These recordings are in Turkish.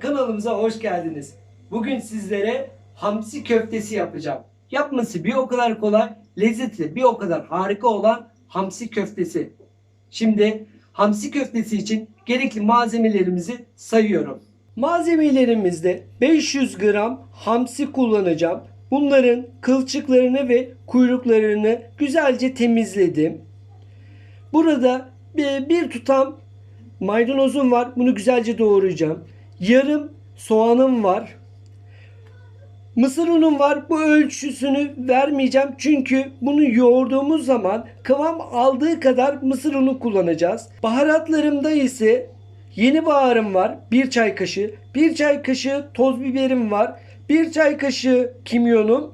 Kanalımıza hoş geldiniz. Bugün sizlere hamsi köftesi yapacağım. Yapması bir o kadar kolay, lezzeti bir o kadar harika olan hamsi köftesi. Şimdi hamsi köftesi için gerekli malzemelerimizi sayıyorum. Malzemelerimizde 500 gram hamsi kullanacağım. Bunların kılçıklarını ve kuyruklarını güzelce temizledim. Burada bir, bir tutam maydanozum var. Bunu güzelce doğrayacağım. Yarım soğanım var. Mısır unum var. Bu ölçüsünü vermeyeceğim. Çünkü bunu yoğurduğumuz zaman kıvam aldığı kadar mısır unu kullanacağız. Baharatlarımda ise yeni baharım var. 1 çay kaşığı. 1 çay kaşığı toz biberim var. 1 çay kaşığı kimyonum.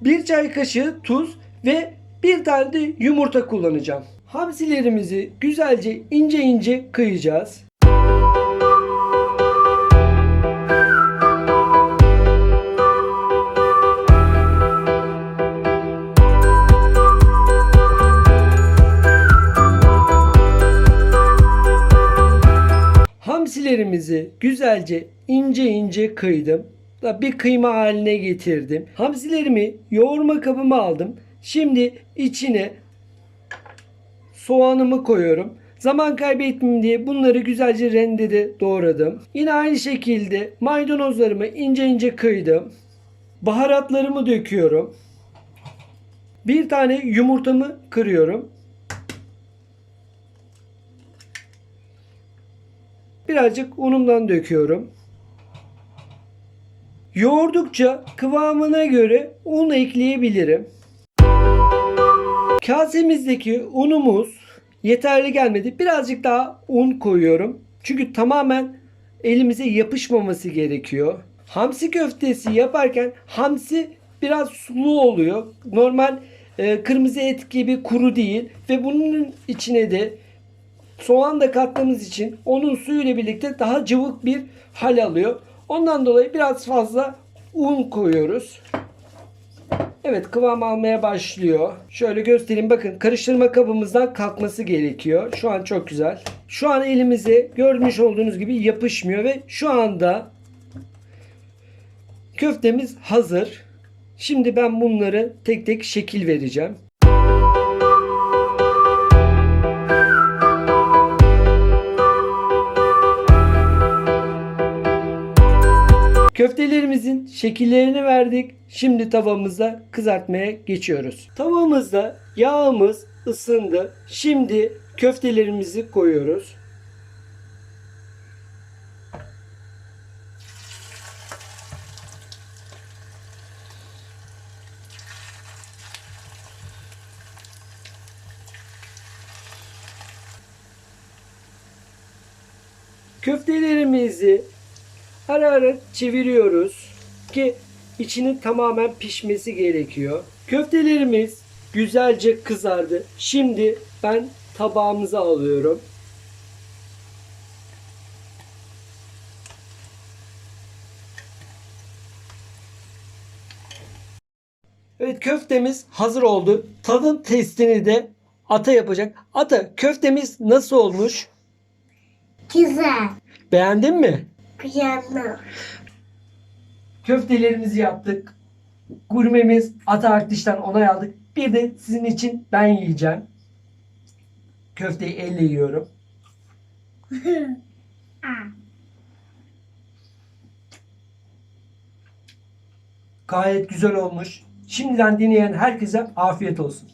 1 çay kaşığı tuz ve bir tane de yumurta kullanacağım. Hamsilerimizi güzelce ince ince kıyacağız. Hamsilerimizi güzelce ince ince kıydım. Bir kıyma haline getirdim. Hamsilerimi yoğurma kabıma aldım. Şimdi içine soğanımı koyuyorum. Zaman kaybetmeyeyim diye bunları güzelce rendede doğradım. Yine aynı şekilde maydanozlarımı ince ince kıydım. Baharatlarımı döküyorum. Bir tane yumurtamı kırıyorum. Birazcık unumdan döküyorum. Yoğurdukça kıvamına göre un ekleyebilirim. Kasemizdeki unumuz yeterli gelmedi. Birazcık daha un koyuyorum. Çünkü tamamen elimize yapışmaması gerekiyor. Hamsi köftesi yaparken hamsi biraz sulu oluyor. Normal e, kırmızı et gibi kuru değil ve bunun içine de soğan da kattığımız için onun suyuyla birlikte daha cıvık bir hal alıyor. Ondan dolayı biraz fazla un koyuyoruz. Evet kıvam almaya başlıyor. Şöyle göstereyim bakın karıştırma kabımızdan kalkması gerekiyor. Şu an çok güzel. Şu an elimize görmüş olduğunuz gibi yapışmıyor ve şu anda köftemiz hazır. Şimdi ben bunları tek tek şekil vereceğim. Köftelerimizin şekillerini verdik. Şimdi tavamızda kızartmaya geçiyoruz. Tavamızda yağımız ısındı. Şimdi köftelerimizi koyuyoruz. Köftelerimizi ara ara çeviriyoruz ki içinin tamamen pişmesi gerekiyor. Köftelerimiz güzelce kızardı. Şimdi ben tabağımıza alıyorum. Evet köftemiz hazır oldu. Tadım testini de Ata yapacak. Ata köftemiz nasıl olmuş? Güzel. Beğendin mi? Piyano. Köftelerimizi yaptık. Gurmemiz Ata Artiş'ten onay aldık. Bir de sizin için ben yiyeceğim. Köfteyi elle yiyorum. Gayet güzel olmuş. Şimdiden deneyen herkese afiyet olsun.